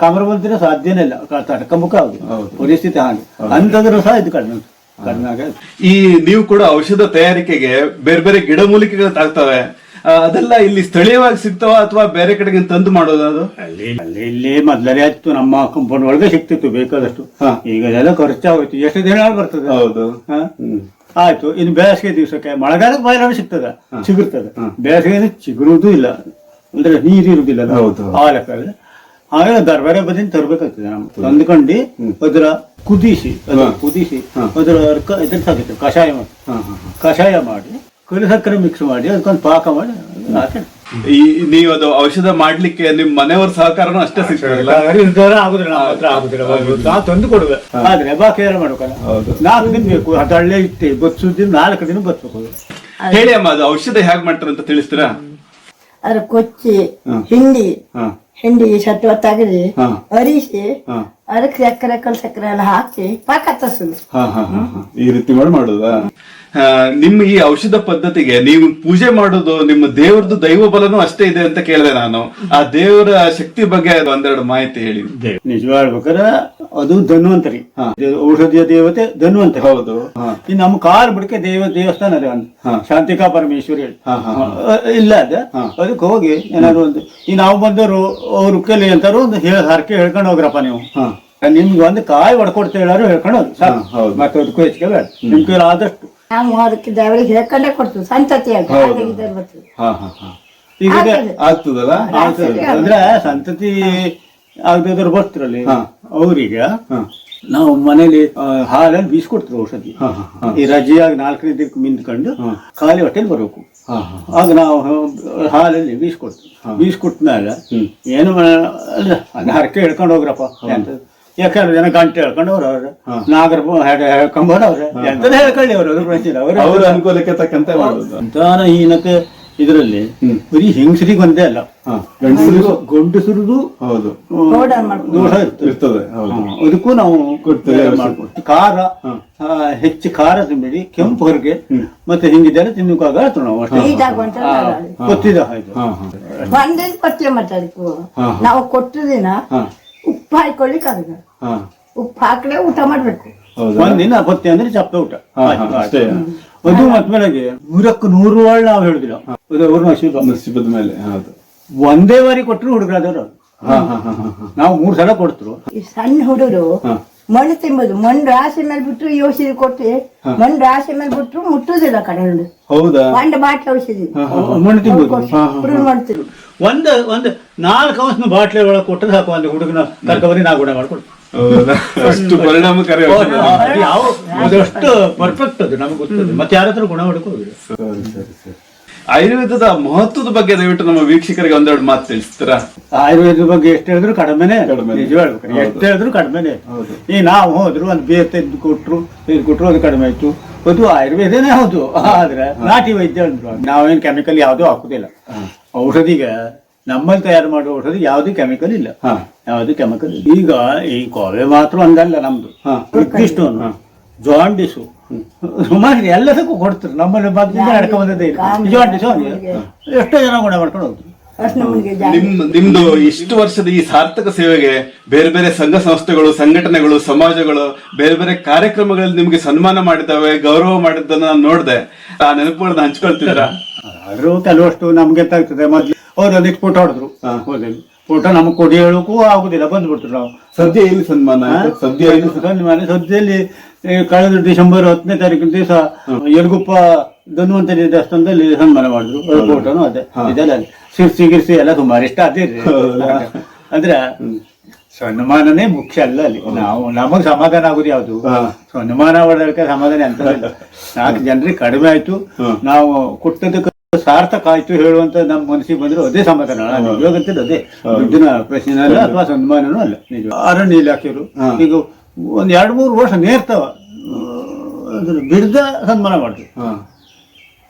B: ಕಾಮರ ಬಂದ್ರೆ ಸಾಧ್ಯನೇ ಇಲ್ಲ. ಕ- ಮುಖ ಆಗುದಿಲ್ಲ. ಪರಿಸ್ಥಿತಿ ಹಾಗೆ. ಅಂತಂದ್ರೆ ಸಹ ಇದು ಕಡಿಮೆ ಉಂಟು. ಕಡಿಮೆ ಆಗ
A: ಈ ನೀವು ಕೂಡ ಔಷಧ ತಯಾರಿಕೆಗೆ ಬೇರೆ ಬೇರೆ ಗಿಡಮೂಲಿಕೆಗಳು ತಾಗ್ತವೆ ಅದೆಲ್ಲ ಇಲ್ಲಿ ಸ್ಥಳೀಯವಾಗಿ ಸಿಗ್ತಾವ ಅಥವಾ ಬೇರೆ ಕಡೆಗೆ ತಂದು ಮಾಡೋದು ಅದು?
B: ಅಲ್ಲಿ ಅಲ್ಲಿ ಇಲ್ಲಿ ಮೊದಲೇ ಆಯ್ತು. ನಮ್ಮ ಕಂಪೌಂಡ್ ಒಳಗೆ ಸಿಕ್ತಿತ್ತು ಬೇಕಾದಷ್ಟು. ಈಗ ಎಲ್ಲ ಖರ್ಚಾಗೋಯ್ತು. ಎಷ್ಟು ದಿನ ಬರ್ತದೆ.
A: ಹೌದು.
B: ಆಯ್ತು. ಇನ್ನು ಬೇಸಿಗೆ ದಿವಸಕ್ಕೆ ಮಳೆಗಾಲಕ್ಕೆ ಬಾಯಿಲಾಡು ಸಿಗ್ತದೆ? ಸಿಗುತ್ತದೆ. ಬೇಸಿಗೆ ಚಿಗುರುವುದೂ ಇಲ್ಲ. ಅಂದ್ರೆ ನೀರು ಇರುವುದಿಲ್ಲ
A: ಹೌದು.
B: ಆ ಲೆಕ್ಕದಲ್ಲಿ ಹಾಗೆ ದರ್ಬಾರೆ ಬದಿನ ತರಬೇಕಾಗ್ತದೆ ನಾವು ತಂದ್ಕೊಂಡು ಅದರ ಕುದಿಸಿ ಕುದಿಸಿ ಅದರ ತೆಗಿತೇವೆ ಕಷಾಯ ಮಾಡಿ
A: ಹಾ, ಹಾ, ಹಾ.
B: ಕಷಾಯ ಮಾಡಿ ಕಲಿ ಸಕ್ಕರೆ ಮಿಕ್ಸ್ ಮಾಡಿ ಅದಕ್ಕೊಂದು ಪಾಕ ಮಾಡಿ ಹಾಕಿ.
A: ಈ ನೀವು ಅದು ಔಷಧ ಮಾಡ್ಲಿಕ್ಕೆ ನಿಮ್ ಮನೆಯವ್ರ ಸಹಕಾರನೂ ಅಷ್ಟೇ ಸಿಗ್ತದೆ
B: ಇರ್ತಾರೆ ಆಗುದಿಲ್ಲ ನಮ್ಮ ಹತ್ರ ಆಗುದಿಲ್ಲ. ನಾವು ತಂದು ಕೊಡುವೆ. ಆದ್ರೆ ಬಾಕಿ ಎಲ್ಲ ಮಾಡ್ಬೇಕಲ್ಲ. ನಾಲ್ಕು ದಿನ ಬೇಕು ಅದಳ್ಳೆ ಇಟ್ಟು ದಿನ ನಾಲ್ಕು ದಿನ ಬಚ್ಚಬೇಕು
A: ಹೇಳಿ ಅಮ್ಮ ಅದು ಔಷಧ ಹೇಗ್ ಮಾಡ್ತಾರೆ ಅಂತ ತಿಳಿಸ್ತೀರಾ?
D: ಅದ್ರ ಕೊಚ್ಚಿ ಹಿಂಡಿ
A: ಹಾ.
D: ಹಿಂಡಿ ಸತ್ತು ಹೊತ್ತಾಗಿರಿ ಅರಿಸಿ. ಅದಕ್ಕೆ ಸಕ್ಕರೆ ಕಲ್ ಸಕ್ಕರೆ ಎಲ್ಲ ಹಾಕಿ ಪಾಕ ತರ್ಸುದು.
A: ಈ ರೀತಿ ಮಾಡಿ ಮಾಡುದಾ? ನಿಮ್ಮ ಈ ಔಷಧ ಪದ್ಧತಿಗೆ ನೀವು ಪೂಜೆ ಮಾಡೋದು ನಿಮ್ಮ ದೇವ್ರದ್ದು ದೈವ ಬಲನೂ ಅಷ್ಟೇ ಇದೆ ಅಂತ ಕೇಳಿದೆ ನಾನು. ಆ ದೇವರ ಶಕ್ತಿ ಬಗ್ಗೆ ಒಂದೆರಡು ಮಾಹಿತಿ ಹೇಳಿ.
B: ನಿಜವಾಗ್ಬೇಕಾದ್ರೆ ಅದು ಧನ್ವಂತರಿ. ಔಷಧಿಯ ದೇವತೆ ಧನ್ವಂತರಿ.
A: ಹೌದು.
B: ಈ ನಮ್ಮ ಕಾರ್ ಬಿಡಕ್ಕೆ ದೇವ ದೇವಸ್ಥಾನ ಅದೇ ಒಂದು. ಶಾಂತಿಕಾ ಪರಮೇಶ್ವರಿ ಇಲ್ಲ ಅದ. ಅದಕ್ಕೆ ಹೋಗಿ ಏನಾದ್ರು ಒಂದು ಈ ನಾವು ಬಂದವರು ಅವ್ರ ಕೆಲಿ ಅಂತಾರು ಒಂದು ಹರಕೆ ಹೇಳ್ಕೊಂಡು ಹೋಗ್ರಪ್ಪ ನೀವು.
A: ಹಾ.
B: ನಿಮ್ಗೆ ಒಂದು ಕಾಯಿ ಹೊಡ್ಕೊಡ್ತಾ ಹೇಳಾರು ಹೇಳ್ಕೊಂಡು ಹೋಗಿ. ಮತ್ತೆ ಅದಕ್ಕೂ ಹೆಚ್ಚಿಗೆ ಬೇಡ. ನಿಮ್ ಕೈಲಿ ಆದಷ್ಟು
D: ನಾವು ಅದಕ್ಕೆ ದೇವರಿಗೆ ಹೇಳ್ಕೊಂಡೇ ಕೊಡ್ತೀವಿ ಸಂತತಿ ಅಂತ ಹಾಗೆ ಬರ್ತದೆ
A: ಹಾ, ಹಾ, ಹಾ.
B: ಈಗ
D: ಆಗ್ತದೆ.
A: ಆಗ್ತದಲ್ಲ
B: ಆಗ್ತದೆ. ಅಂದ್ರೆ ಸಂತತಿ ಆಗದಿದ್ರು
A: ಬರ್ತಿರಲಿ
B: ಅವ್ರೀಗ. ನಾವು ಮನೇಲಿ ಹಾಲಲ್ಲಿ ಬೀಸ್ಕೊಡ್ತೀವಿ ಔಷಧಿ. ಈ ರಜೆಯಾಗಿ ನಾಲ್ಕನೇ ದಿನಕ್ಕೆ ಮಿಂದ್ಕೊಂಡು ಖಾಲಿ ಹೊಟ್ಟೆಲಿ ಬರಬೇಕು. ಆಗ ನಾವು ಹಾಲಲ್ಲಿ ಬೀಸ್ಕೊಡ್ತೀವಿ ಬೀಸ್ಕೊಟ್ಮೇಲೆ
A: ಹ್ಮ್.
B: ಏನು ಅಲ್ಲ ಹರಕೆ ಹೇಳ್ಕೊಂಡು ಹೋಗ್ರಪ್ಪ ಅಂತ ಯಾಕಂದ್ರೆ ಜನ ಗಂಟೆ ಹೇಳ್ಕೊಂಡು ಅವ್ರ. ನಾಗರ ಹೇಳ್ಕೊಂಬೋರವ್ರೆ ಎಂತದ ಹೇಳ್ಕೊಳ್ಳಿ ಅವ್ರು ಅವ್ರ ಪ್ರಶ್ನೆ. ಅವ್ರು
A: ಅವ್ರ ಅನುಕೂಲಕ್ಕೆ ತಕ್ಕಂತೆ ಮಾಡುದು.
B: ಸಂತಾನಹೀನತೆ ಇದರಲ್ಲಿ. ಬರೀ ಹೆಂಗಸರಿಗೆ ಒಂದೇ ಅಲ್ಲ. ಗಂಡಸರದು
A: ಹೌದು.
B: ಇರ್ತದೆ. ಅದಕ್ಕೂ ನಾವು
A: ಕೊಡ್ತೇವೆ.
B: ಖಾರ ಹೆಚ್ಚು ಖಾರ ತಿನ್ಬೇಡಿ. ಕೆಂಪು ಹೊರಗೆ. ಮತ್ತೆ ಹಿಂಗಿದ್ದಾರೆ ತಿನ್ನಕ್ಕಾಗ ನಾವು ಗೊತ್ತಿದೆ
D: ನಾವು
A: ಕೊಟ್ಟಿದ್ದೀನ.
D: ಉಪ್ಪು ಹಾಕೊಳ್ಳಿಕ್ಕೆ ಆಗಲ್ಲ
A: ಹಾ.
D: ಉಪ್ಪು ಹಾಕಲೇ ಊಟ ಮಾಡ್ಬೇಕು.
B: ಒಂದಿನ ಬತ್ತಿ ಅಂದ್ರೆ ಚಪ್ಪೆ ಊಟ.
A: ಅಷ್ಟೇ.
B: ಅದು ಮತ್ಮೇಲೆಗೆ ಊರಕ್ಕೆ ನೂರು ಒಳ್ಳೆ ನಾವು ಹೇಳುದಿಲ್ಲ. ಅದು ಅವ್ರ ನಸೀಬ
A: ನಸೀಬದ ಮೇಲೆ ಹೌದು.
B: ಒಂದೇ ಬಾರಿ ಕೊಟ್ಟರು ಹುಡುಗರಾದವ್ರು
A: ಹಾ ಹಾ ಹಾ ಹಾ ಹಾ.
B: ನಾವು ಮೂರ್ ಸಲ ಕೊಡ್ತರು
D: ಸಣ್ಣ ಹುಡುಗರು
A: ಹಾ.
D: ಮಣ್ಣು ತಿಂಬುದು ಮಣ್ಣು ರಾಶಿ ಮೇಲೆ ಬಿಟ್ರು ಈ ಔಷಧಿ ಕೊಟ್ಟು ಮಣ್ಣು ರಾಶಿ ಮೇಲೆ ಬಿಟ್ರು ಮುಟ್ಟುದಿಲ್ಲ ಕಡೆ
A: ಹೌದಾ?
D: ಬಂಡ ಬಾಟ್ಲಿ ಔಷಧಿ.
B: ಮಣ್ಣು ತಿನ್ಬೋದು.
D: ಪುಡಿ ಮಾಡ್ತೀವಿ
B: ಒಂದು ಒಂದು ನಾಲ್ಕು ಅಂಶನ ಬಾಟ್ಲಿ ಒಳಗೆ ಕೊಟ್ಟರೆ ಸಾಕು ಒಂದು ಹುಡುಗನ ಕರ್ಕೊಬರಿ ನಾ ಗುಣ ಮಾಡ್ಕೊಡು.
A: ಹೌದಾ? ಅಷ್ಟು ಪರಿಣಾಮಕಾರಿ ಔಷಧ.
B: ಅದು ಯಾವ ಅದಷ್ಟು ಪರ್ಫೆಕ್ಟ್ ಅದು ನಮಗೆ ಗೊತ್ತದೆ. ಮತ್ತೆ ಯಾರ ಹತ್ರ ಗುಣ ಹೊಡ್ಕೋದಿಲ್ಲ
A: ಸರಿ ಸರಿ ಸರಿ. ಆಯುರ್ವೇದದ ಮಹತ್ವದ ಬಗ್ಗೆ ದಯವಿಟ್ಟು ನಮ್ಮ ವೀಕ್ಷಕರಿಗೆ ಒಂದೆರಡು ಮಾತು ತಿಳಿಸ್ತೀರಾ?
B: ಆಯುರ್ವೇದದ ಬಗ್ಗೆ ಎಷ್ಟು ಹೇಳಿದ್ರು ಕಡಿಮೆನೆ. ನಿಜ ಹೇಳ್ಬೇಕು. ಎಷ್ಟು ಹೇಳಿದ್ರು ಕಡಿಮೆನೆ. ಈ ನಾವು ಹೋದ್ರು ಒಂದು ಬೇರೆ ತೆಗೆದು ಕೊಟ್ರು ತೆಗೆದು ಕೊಟ್ರು ಅದು ಕಡಿಮೆ ಆಯ್ತು. ಅದು ಆಯುರ್ವೇದನೇ ಹೌದು. ಆದ್ರೆ ನಾಟಿ ವೈದ್ಯ ಅಂದ್ರು ನಾವೇನು ಕೆಮಿಕಲ್ ಯಾವ್ದು ಹಾಕುದಿಲ್ಲ. ಔಷಧಿಗೆ ನಮ್ಮಲ್ಲಿ ತಯಾರು ಮಾಡುವ ಔಷಧಿ ಯಾವ್ದು ಕೆಮಿಕಲ್ ಇಲ್ಲ. ಯಾವುದು ಕೆಮಿಕಲ್ ಇಲ್ಲ. ಈಗ ಈ ಕೋವೆ ಮಾತ್ರ ಒಂದಲ್ಲ ನಮ್ದು.
A: ಇಷ್ಟು
B: ಇಷ್ಟಿಷ್ಟು ಜಾಂಡಿಸು ಸುಮಾರು ಎಲ್ಲದಕ್ಕೂ ಕೊಡ್ತಾರೆ. ನಮ್ಮಲ್ಲಿ ಮೊದಲಿಂದ ನಡ್ಕೊ ಬಂದದ್ದೇ ಇಲ್ಲ. ನಿಜವಾಗಿ ನಿಜವಾಗಿ ಎಷ್ಟೋ ಜನ ಗುಣ ಮಾಡ್ಕೊಂಡು ಹೋಗ್ತಾರೆ
D: ಅಷ್ಟು ನಮಗೆ
A: ನಿಮ್ ನಿಮ್ದು ಇಷ್ಟು ವರ್ಷದ ಈ ಸಾರ್ಥಕ ಸೇವೆಗೆ ಬೇರೆ ಬೇರೆ ಸಂಘ ಸಂಸ್ಥೆಗಳು ಸಂಘಟನೆಗಳು ಸಮಾಜಗಳು ಬೇರೆ ಬೇರೆ ಕಾರ್ಯಕ್ರಮಗಳಲ್ಲಿ ನಿಮ್ಗೆ ಸನ್ಮಾನ ಮಾಡಿದ್ದಾವೆ ಗೌರವ ಮಾಡಿದ್ದನ್ನ ನಾನು ನೋಡ್ದೆ. ಆ ನೆನಪುಗಳನ್ನ ಹಂಚ್ಕೊಳ್ತಿದ್ರ?
B: ಆದ್ರೂ ಕೆಲವಷ್ಟು ನಮ್ಗೆ ಆಗ್ತದೆ ಮೊದ್ಲು ಅವ್ರು ಒಂದಿಷ್ಟು ಫೋಟೋ ಹೊಡೆದ್ರು ಹೋದಲ್ಲಿ. ಫೋಟೋ ನಮ್ಗೆ ಕೊಡಿ ಹೇಳೋಕ್ಕೂ ಆಗುದಿಲ್ಲ ಬಂದ್ಬಿಡ್ತು ನಾವು.
A: ಸದ್ಯ ಏನು ಸನ್ಮಾನ? ಸದ್ಯ ಏನು?
B: ಸನ್ಮಾನ ಸದ್ಯದಲ್ಲಿ ಕಳೆದ ಡಿಸೆಂಬರ್ ಹತ್ತನೇ ತಾರೀಕಿನ ದಿವಸ ಯಲಗುಪ್ಪ ಧನ್ವಂತರಿ ದೇವಸ್ಥಾನದಲ್ಲಿ ಸನ್ಮಾನ ಮಾಡಿದ್ರು. ಫೋಟೋನು ಅದೇ. ಇದೆಲ್ಲ. ಶಿರ್ಸಿ ಗಿರ್ಸಿ ಎಲ್ಲ ಸುಮಾರು ಇಷ್ಟ ಅದೇ. ಅಂದ್ರೆ ಸನ್ಮಾನನೇ ಮುಖ್ಯ ಅಲ್ಲ ಅಲ್ಲಿ. ನಾವು ನಮಗ್ ಸಮಾಧಾನ ಆಗುದು ಯಾವ್ದು? ಸನ್ಮಾನ ಮಾಡೋದಕ್ಕೆ ಸಮಾಧಾನ ಅಂತ ನಾಲ್ಕು ಜನರಿಗೆ ಕಡಿಮೆ ಆಯ್ತು. ನಾವು ಕೊಟ್ಟದಕ್ಕೆ ಸಾರ್ಥಕ ಆಯ್ತು ಹೇಳುವಂತ ನಮ್ಮ ಮನಸ್ಸಿಗೆ ಬಂದ್ರೆ ಅದೇ ಸಮಾಧಾನ. ಅದೇ. ದುಡ್ಡಿನ ಪ್ರಶ್ನೆ ಅಲ್ಲ ಅಥವಾ ಸನ್ಮಾನನೂ ಅಲ್ಲ. ಅರಣ್ಯ ಇಲಾಖೆಯವರು ಈಗ ಒಂದ್ ಎರಡು ಮೂರು ವರ್ಷ ನೇರ್ತವ. ಅದ್ರ ಬಿಡ್ದ ಸನ್ಮಾನ ಮಾಡ್ತೀವಿ.
A: ಹಾ.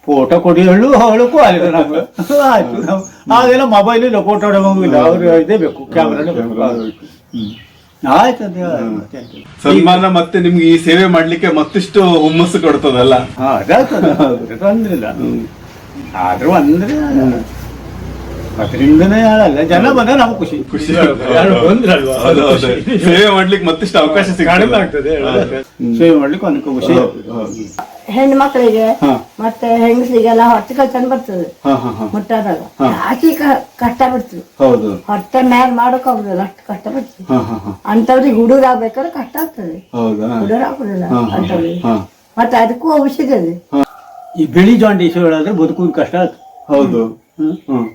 B: ಫೋಟೋ ಕೊಡಿ ಹೇಳು ಅವಳಕ್ಕೂ ಕ್ವಾಲಿಟಿ ಆಯ್ತು. ನಾವು ಆಗೆಲ್ಲ ಮೊಬೈಲ್ ಇಲ್ಲ ಫೋಟೋ ಹೊಡೆಯೋಂಗಿಲ್ಲ ಅವ್ರು ಇದೇ ಬೇಕು ಕ್ಯಾಮ್ರಾನೇ ಬೇಕು. ಆಯ್ತು ಅದೇ
A: ಸನ್ಮಾನ ಮತ್ತೆ ನಿಮ್ಗೆ ಈ ಸೇವೆ ಮಾಡ್ಲಿಕ್ಕೆ ಮತ್ತಿಷ್ಟು ಹುಮ್ಮಸ್ಸು ಕೊಡ್ತದಲ್ಲ?
B: ಹಾ ಅದಾಗ್ತದೆ ತೊಂದ್ರೆ ಇಲ್ಲ. ಆದ್ರೂ ಅಂದ್ರೆ ಅದರಿಂದನೇ ಅಲ್ಲ ಜನ ಬಂದ ನಾವು ಖುಷಿ.
A: ಖುಷಿ
B: ಯಾರು ಬಂದ್ರಲ್ವಾ?
A: ಹೌದು, ಹೌದು. ಸೇವೆ ಮಾಡ್ಲಿಕ್ಕೆ ಮತ್ತಿಷ್ಟು ಅವಕಾಶ
B: ಕಡಿಮೆ
A: ಸಿಗ್ತದೆ.
B: ಆಗ್ತದೆ ಸೇವೆ ಮಾಡ್ಲಿಕ್ಕೆ ಒಂದು ಖುಷಿ.
D: ಹೆಣ್ಣು ಮಕ್ಕಳಿಗೆ
A: ಹಾ.
D: ಮತ್ತೆ ಹೆಂಗಸರಿಗೆಲ್ಲ ಹೊಟ್ಟೆ ಕಲ್ತನ ಬರ್ತದೆ.
A: ಹಾ ಹಾ ಹಾ.
D: ಮುಟ್ಟಾದಾಗ ಹಾಕಿ ಕಷ್ಟ ಬರ್ತದೆ
A: ಹೌದು
D: ಹೊಟ್ಟೆ ಮ್ಯಾಲ್ ಮಾಡಕ್ ಹೋಗುದಿಲ್ಲ ಅಷ್ಟು ಕಷ್ಟ ಬರ್ತದೆ
A: ಹಾ ಹಾ ಹಾ.
D: ಅಂತವ್ರಿಗೆ ಹುಡುಗ ಆಗ್ಬೇಕಾದ್ರೆ ಕಷ್ಟ ಆಗ್ತದೆ.
A: ಹೌದಾ?
D: ಹುಡುಗರು ಆಗುದಿಲ್ಲ ಅಂತವ್ರಿಗೆ
A: ಹಾ
D: ಮತ್ತೆ ಅದಕ್ಕೂ ಔಷಧಿ ಇದೆ
B: ಈ ಬಿಳಿ ಜಾಂಡೀಸ್ ಹೇಳಿದ್ರೆ ಬದುಕುವುದು ಕಷ್ಟ ಆಯ್ತು
A: ಹೌದು.
B: ಹ್ಮ್.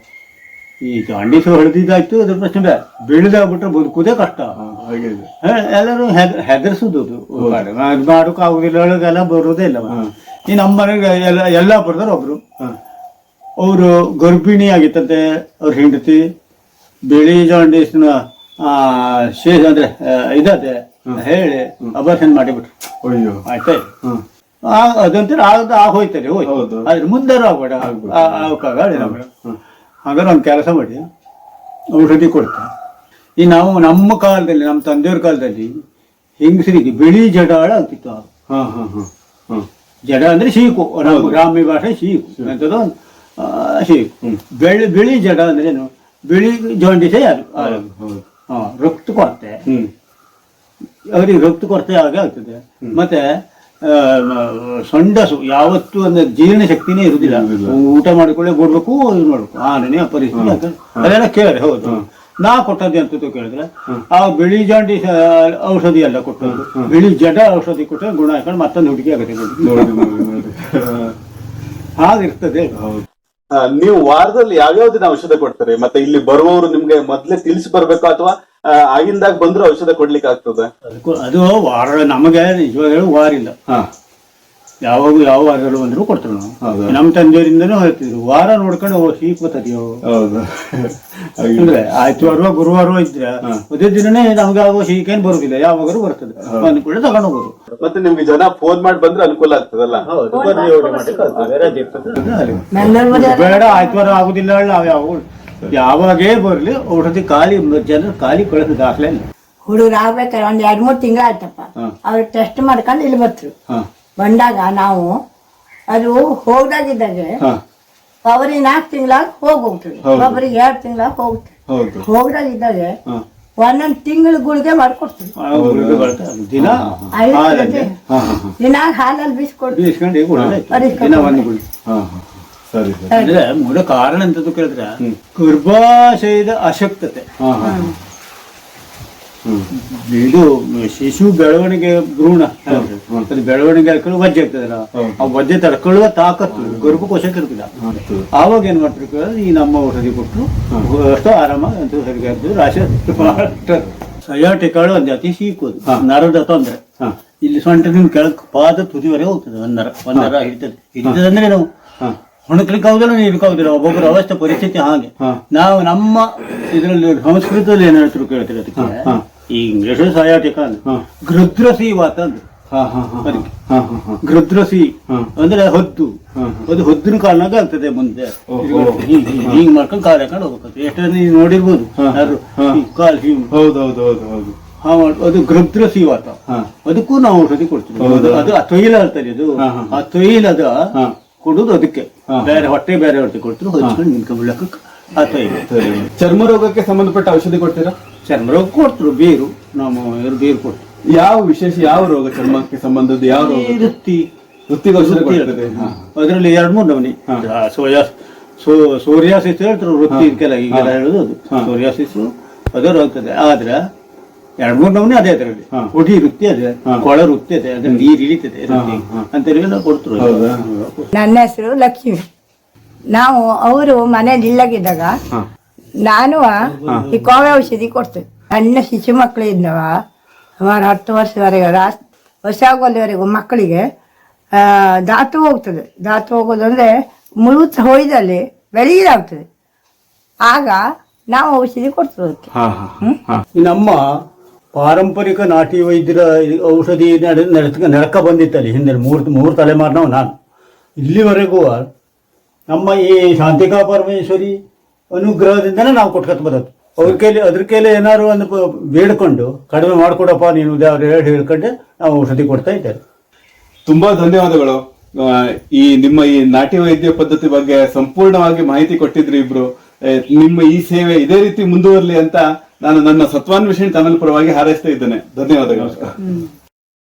B: ಈ ಜಾಂಡೀಸ್ ಹೊಡೆದಿದ್ದಾಯ್ತು ಅದ್ರ ಪ್ರಶ್ನೆ ಬೇರೆ ಬೆಳೆದಾಗ್ಬಿಟ್ರೆ ಬದುಕುದೇ ಕಷ್ಟ.
A: ಹಾಗೆ ಇದೆ.
B: ಹೇ, ಎಲ್ಲರೂ ಹೆದರ್ಸುದು ಅದು. ಅದು ಮಾಡೋಕೆ ಆಗುದಿಲ್ಲ ಒಳಗೆಲ್ಲ ಬರೋದೇ ಇಲ್ಲ. ಈ ನಮ್ಮ ಮನೆಗೆ ಎಲ್ಲ ಯಲ್ಲಾಪುರದವ್ರು ಒಬ್ರು.
A: ಹಾ.
B: ಅವರು ಗರ್ಭಿಣಿ ಆಗಿತ್ತಂತೆ ಅವ್ರ ಹೆಂಡತಿ. ಬಿಳಿ ಜಾಂಡೀಸ್ನ ಆ ಶೇಷ ಅಂದ್ರೆ ಆ, ಇದದೆ ಹೇಳಿ ಅಬರ್ಷನ್ ಮಾಡಿಬಿಟ್ರು.
A: ಅಯ್ಯೋ.
B: ಆಯ್ತಾ?
A: ಹ್ಮ್
B: ಆ ಅದಂತರ ಆಗ ಆಗೋಯ್ತಾರೆ ಹೋಯ್ತು.
A: ಹೌದು.
B: ಆದ್ರೆ ಮುಂದಾರು ಆಗ್ಬೇಡ ಹಾಗಾದ್ರೆ ಒಂದು ಕೆಲಸ ಮಾಡಿ ಔಷಧಿ ಕೊಡ್ತಾ. ಈ ನಾವು ನಮ್ಮ ಕಾಲದಲ್ಲಿ ನಮ್ಮ ತಂದೆಯವ್ರ ಕಾಲದಲ್ಲಿ ಹೆಂಗಸರಿಗೆ ಬಿಳಿ ಜಡಾಳ ಆಗ್ತಿತ್ತು
A: ಹಾಂ ಹಾ ಹಾ ಹಾ.
B: ಜಡ ಅಂದ್ರೆ ಶೀಕು. ಗ್ರಾಮ್ಯ ಭಾಷೆ ಶೀಕು. ಎಂಥದ್ದು ಶೀಕು. ಬೆಳ್ಳಿ ಬಿಳಿ ಜಡ ಅಂದ್ರೆ ಏನು? ಬಿಳಿ ಜಾಂಡಿಸೇ ಯಾರು ರಕ್ತ ಕೊರತೆ. ಅವರಿಗೆ ರಕ್ತ ಕೊರತೆ ಆಗ ಆಗ್ತದೆ. ಮತ್ತೆ ಸೊಂಡಸು ಯಾವತ್ತು ಅಂದ್ರೆ ಜೀರ್ಣ ಶಕ್ತಿನೇ ಇರುದಿಲ್ಲ. ಊಟ ಮಾಡಿಕೊಳ್ಳೆ ಕೊಡ್ಬೇಕು ಇದು ಮಾಡ್ಬೇಕು ಆನೆ ಪರಿಸ್ಥಿತಿ ಆಗ್ತದೆ. ಅದೆಲ್ಲ ಕೇಳಿ ಹೌದು. ನಾ ಕೊಟ್ಟದ್ದು ಅಂತ ಕೇಳಿದ್ರೆ ಆ ಬಿಳಿ ಜಾಂಡಿ ಔಷಧಿ ಎಲ್ಲ ಕೊಟ್ಟದ್ದು. ಬಿಳಿ ಜಡ ಔಷಧಿ ಕೊಟ್ಟರೆ ಗುಣ ಹಾಕೊಂಡು ಮತ್ತೊಂದು ಹುಡುಗಿ ಆಗುತ್ತೆ ಹಾಗಿರ್ತದೆ.
A: ನೀವು ವಾರದಲ್ಲಿ ಯಾವ್ಯಾವ ದಿನ ಔಷಧ ಕೊಡ್ತಾರೆ? ಮತ್ತೆ ಇಲ್ಲಿ ಬರುವವರು ನಿಮ್ಗೆ ಮೊದ್ಲೇ ತಿಳಿಸಿ ಬರ್ಬೇಕು ಅಥವಾ ಆ, ಆಗಿಂದಾಗ ಬಂದ್ರೂ ಔಷಧ ಕೊಡ್ಲಿಕ್ಕೆ ಆಗ್ತದೆ?
B: ಅದಕ್ಕೂ- ಅದು ವಾರ ನಮಗೆ ಹೇಳು ವಾರ ಇಲ್ಲ
A: ಹಾ.
B: ಯಾವಾಗ ಯಾವ ವಾರಗಳು ಬಂದ್ರು ಕೊಡ್ತಾರೆ ನಾವು? ನಮ್ಮ ತಂದೆಯವರಿಂದನೂ ಹೇಳ್ತಿದ್ರು ವಾರ ನೋಡ್ಕೊಂಡು ಹೋಗಿ ಶೀಕ್ ಬರ್ತದೆ
A: ಹೌದು.
B: ಅಂದ್ರೆ ಆಯ್ತವಾರ ಗುರುವಾರ ಇದ್ರೆ ಅದೇ ದಿನನೇ ನಮ್ಗೆ ಆಗೋ ಏನ್ ಬರುದಿಲ್ಲ ಯಾವಾಗಲೂ ಬರ್ತದೆ. ಬಂದ ಕೂಡ ತಗೊಂಡು ಹೋಗೋದು
A: ಮತ್ತೆ ನಿಮ್ಗೆ ಜನ ಫೋನ್ ಮಾಡಿ ಬಂದ್ರೆ ಅನುಕೂಲ ಆಗ್ತದಲ್ಲ?
B: ಬೇಡ ಆಯ್ತವಾರ ಆಗುದಿಲ್ಲ ನಾವ್ ಯಾವ ಯಾವಾಗೇ ಬರ್ಲಿ ಔಷಧಿ ಖಾಲಿ ಜನರು ಖಾಲಿ ಕಳಿಸ ದಾಖಲೆ ಇಲ್ಲ.
D: ಹುಡುಗರು ಆಗ್ಬೇಕಾದ್ರೆ ಒಂದ್ ಎರಡ್ ಮೂರ್ ತಿಂಗಳು ಆಯ್ತಪ್ಪ. ಅವ್ರು ಟೆಸ್ಟ್ ಮಾಡ್ಕೊಂಡು ಇಲ್ಲಿ ಬರ್ತರು. ಬಂದಾಗ ನಾವು ಅದು ಹೋಗ್ದಾಗಿದ್ದಾಗ
A: ಅವ್ರಿಗೆ
D: ಒಬ್ಬರಿಗೆ ನಾಲ್ಕು ತಿಂಗಳಾಗ ಹೋಗ್ತೀವಿ ಹೋಗ್ತದೆ ಒಬ್ಬರಿಗೆ ಎರಡು ತಿಂಗಳಾಗ ಹೋಗ್ತದೆ. ಹೋಗ್ದಾಗಿದ್ದಾಗ ಒಂದೊಂದ್ ತಿಂಗಳು ಗುಳಿಗೆ ಮಾಡ್ಕೊಡ್ತೀವಿ
B: ದಿನ ಹಾಲಲ್ಲಿ.
D: ಬಿಸ್ಕೊಡ್ತೀವಿ
A: ಸರಿ ಸರಿ.
B: ಅಂದ್ರೆ ಮೂಲ ಕಾರಣ ಎಂತದ್ದು ಕೇಳಿದ್ರೆ ಗರ್ಭಾಶಯದ ಅಶಕ್ತತೆ. ಇದು ಶಿಶು ಬೆಳವಣಿಗೆ ಭ್ರೂಣ. ಅದು ಬೆಳವಣಿಗೆ ಹಾಕೊಂಡು ವಜ್ಜೆ ಆಗ್ತದಲ್ಲ ಆ ವಜ್ಜೆ ತಡ್ಕೊಳ್ಳುವ ತಾಕತ್ತು ಗರ್ಭಕೋಶಕ್ಕೆ ಇರ್ತಿಲ್ಲ ಆವಾಗ ಏನ್ ಮಾಡ್ತಾರೆ ಕೇಳಿದ್ರೆ ಈ ನಮ್ಮ ಔಷಧಿ ಕೊಟ್ಟರು ಅಷ್ಟು ಆರಾಮ ಅಂತ ಸರಿಗೆ ಆಗ್ತದೆ ರಾಶಿ ಸಯಾಟಿಕಾಳು ಒಂದು ಅತಿ ಸೀಕೋದು ನರದ ತೊಂದರೆ. ಇಲ್ಲಿ ಸೊಂಟ ನಿಮ್ ಕೆಳಗೆ ಪಾದ ತುದಿವರೆಗೆ ಹೋಗ್ತದೆ ಒಂದರ ಒಂದರ ಹಿಡಿತದೆ. ಹಿಡಿತದೆ ಅಂದ್ರೆ ನಾವು. ಹೊಣಕ್ಲಿಕ್ಕೆ ಆಗುದಿಲ್ಲ ನೀಡ್ಲಿಕ್ಕೆ ಆಗುದಿಲ್ಲ ಒಬ್ಬೊಬ್ಬರ ಅವಸ್ಥೆ ಪರಿಸ್ಥಿತಿ ಹಾಗೆ. ನಾವು ನಮ್ಮ ಇದರಲ್ಲಿ ಸಂಸ್ಕೃತದಲ್ಲಿ ಏನ್ ಹೇಳ್ತಾರೆ ಕೇಳ್ತೀರ ಅದಕ್ಕೆ? ಈ ಇಂಗ್ಲಿಷ್ ಸಯಾಟಿಕ
A: ಹಾ.
B: ಗೃದ್ರಸಿ ವಾತ ಅಂದ್ರೆ ಗೃದ್ರಸಿ ಅಂದ್ರೆ ಹೊದ್ದು. ಅದು ಹೊದ್ದಿನ ಕಾಲನಾಗ ಆಗ್ತದೆ ಮುಂದೆ. ಹಿಂಗ್ ಮಾಡ್ಕೊಂಡು ಕಾಲ ಹಾಕೊಂಡು ಹೋಗ್ಬೇಕು ಎಷ್ಟೇ ನೀವು ನೋಡಿರ್ಬೋದು. ಯಾರು ಕಾಲ್ ಹಿಂಗ್.
A: ಹೌದು ಹೌದು ಹೌದು. ಹೌದು
B: ಹಾ ಅದು ಗೃದ್ರಸಿ ವಾತ. ಅದಕ್ಕೂ ನಾವು ಔಷಧಿ ಕೊಡ್ತೀವಿ? ಅದು- ಆ ತೊಯ್ಲ ಹೇಳ್ತಾರೆ
A: ಇದು.
B: ಆ ತೊಯ್ಲದ
A: ಹಾ.
B: ಕೊಡುದು ಅದಕ್ಕೆ. ಬೇರೆ ಹೊಟ್ಟೆ ಬೇರೆ ಹೊಟ್ಟೆ ಕೊಡ್ತಾರೆ ಹಚ್ಕೊಂಡು ನಿಂತ್ಕೊಂಡ್ಬಿಡಕ್ಕೆ ಆ
A: ಇದೆ ಚರ್ಮ ರೋಗಕ್ಕೆ ಸಂಬಂಧಪಟ್ಟ ಔಷಧಿ ಕೊಡ್ತೀರಾ?
B: ಚರ್ಮ ರೋಗ ಕೊಡ್ತರು ಬೇರು. ನಮ್ಮ ಇವ್ರು ಬೇರು ಕೊಡ್ತಾರೆ.
A: ಯಾವ ವಿಶೇಷ ಯಾವ ರೋಗ ಚರ್ಮಕ್ಕೆ ಸಂಬಂಧದ ಯಾವ ರೋಗ?
B: ವೃತ್ತಿ.
A: ವೃತ್ತಿಗೆ ಔಷಧಿ ಕೊಡ್ತದೆ
B: ಅದರಲ್ಲಿ ಎರಡು ಮೂರು ನಮನಿ. ಸೋಯಾ ಸೋರಿಯಾಸಿಸ್ ಹೇಳ್ತಾರೆ ವೃತ್ತಿ ಇದಕ್ಕೆಲ್ಲ ಈಗೆಲ್ಲ ಹೇಳೋದು ಅದು. ಸೋರಿಯಾಸಿಸ್ ಅದರ ಆದ್ರೆ ಎರಡು ಮೂರು ನಮೂನೆ ಅದೇ ಅದರಲ್ಲಿ. ಒಡಿ ವೃತ್ತಿ ಅದೇ ಕೊಳ ವೃತ್ತಿ ಅದೇ ಅದ್ರ ನೀರು ಇಳಿತದೆ ಅಂತ ಕೊಡ್ತಾರೆ?
D: ನನ್ನ ಹೆಸರು ಲಕ್ಷ್ಮಿ. ನಾವು ಅವರು ಮನೇಲಿ ಇಲ್ಲಗಿದ್ದಾಗ ನಾನು ಈ ಕೋವೆ ಔಷಧಿ ಕೊಡ್ತೇವೆ ಸಣ್ಣ ಶಿಶು ಮಕ್ಕಳು ಇದ್ದವ ಸುಮಾರು ಹತ್ತು ವರ್ಷದವರೆಗೆ ರಾಸ್ ವರ್ಷ ಆಗೋಲ್ಲಿವರೆಗೂ ಮಕ್ಕಳಿಗೆ ಆ, ದಾತು ಹೋಗ್ತದೆ. ದಾತು ಅಂದರೆ ಮುಳುತ ಹೋಯ್ದಲ್ಲಿ ಬೆಳಗಿದಾಗ್ತದೆ ಆಗ ನಾವು ಔಷಧಿ ಕೊಡ್ತೇವೆ ಅದಕ್ಕೆ.
B: ನಮ್ಮ ಪಾರಂಪರಿಕ ನಾಟಿ ವೈದ್ಯರ ಔಷಧಿ ನಡೆ ನಡ್ಕ ನಡ್ಕ ಬಂದಿತ್ತಲ್ಲಿ. ಹಿಂದೆ ಮೂರು ಮೂರು ತಲೆಮಾರಿನವು ನಾನು. ಇಲ್ಲಿವರೆಗೂ ನಮ್ಮ ಈ ಶಾಂತಿಕಾ ಪರಮೇಶ್ವರಿ ಅನುಗ್ರಹದಿಂದನೇ ನಾವು ಕೊಟ್ಕೊತ ಬರೋದು ಅವ್ರ ಕೈಲಿ ಅದ್ರ ಕೈಲಿ ಏನಾದ್ರು ಒಂದು ಬೇಡ್ಕೊಂಡು ಕಡಿಮೆ ಮಾಡಿಕೊಡಪ್ಪ ನೀನು ಅವ್ರು ಹೇಳಿ ಹೇಳ್ಕೊಂಡೆ ನಾವು ಔಷಧಿ ಕೊಡ್ತಾ ಇದ್ದೇವೆ.
A: ತುಂಬಾ ಧನ್ಯವಾದಗಳು. ಈ ನಿಮ್ಮ ಈ ನಾಟಿ ವೈದ್ಯ ಪದ್ಧತಿ ಬಗ್ಗೆ ಸಂಪೂರ್ಣವಾಗಿ ಮಾಹಿತಿ ಕೊಟ್ಟಿದ್ರಿ ಇಬ್ರು. ನಿಮ್ಮ ಈ ಸೇವೆ ಇದೇ ರೀತಿ ಮುಂದುವರಲಿ ಅಂತ ನಾನು ನನ್ನ ಸತ್ವಾನ್ವೇಷಣೆ ಚಾನಲ್ ಪರವಾಗಿ ಹಾರೈಸ್ತಾ ಇದ್ದೇನೆ. ಧನ್ಯವಾದಗಳು.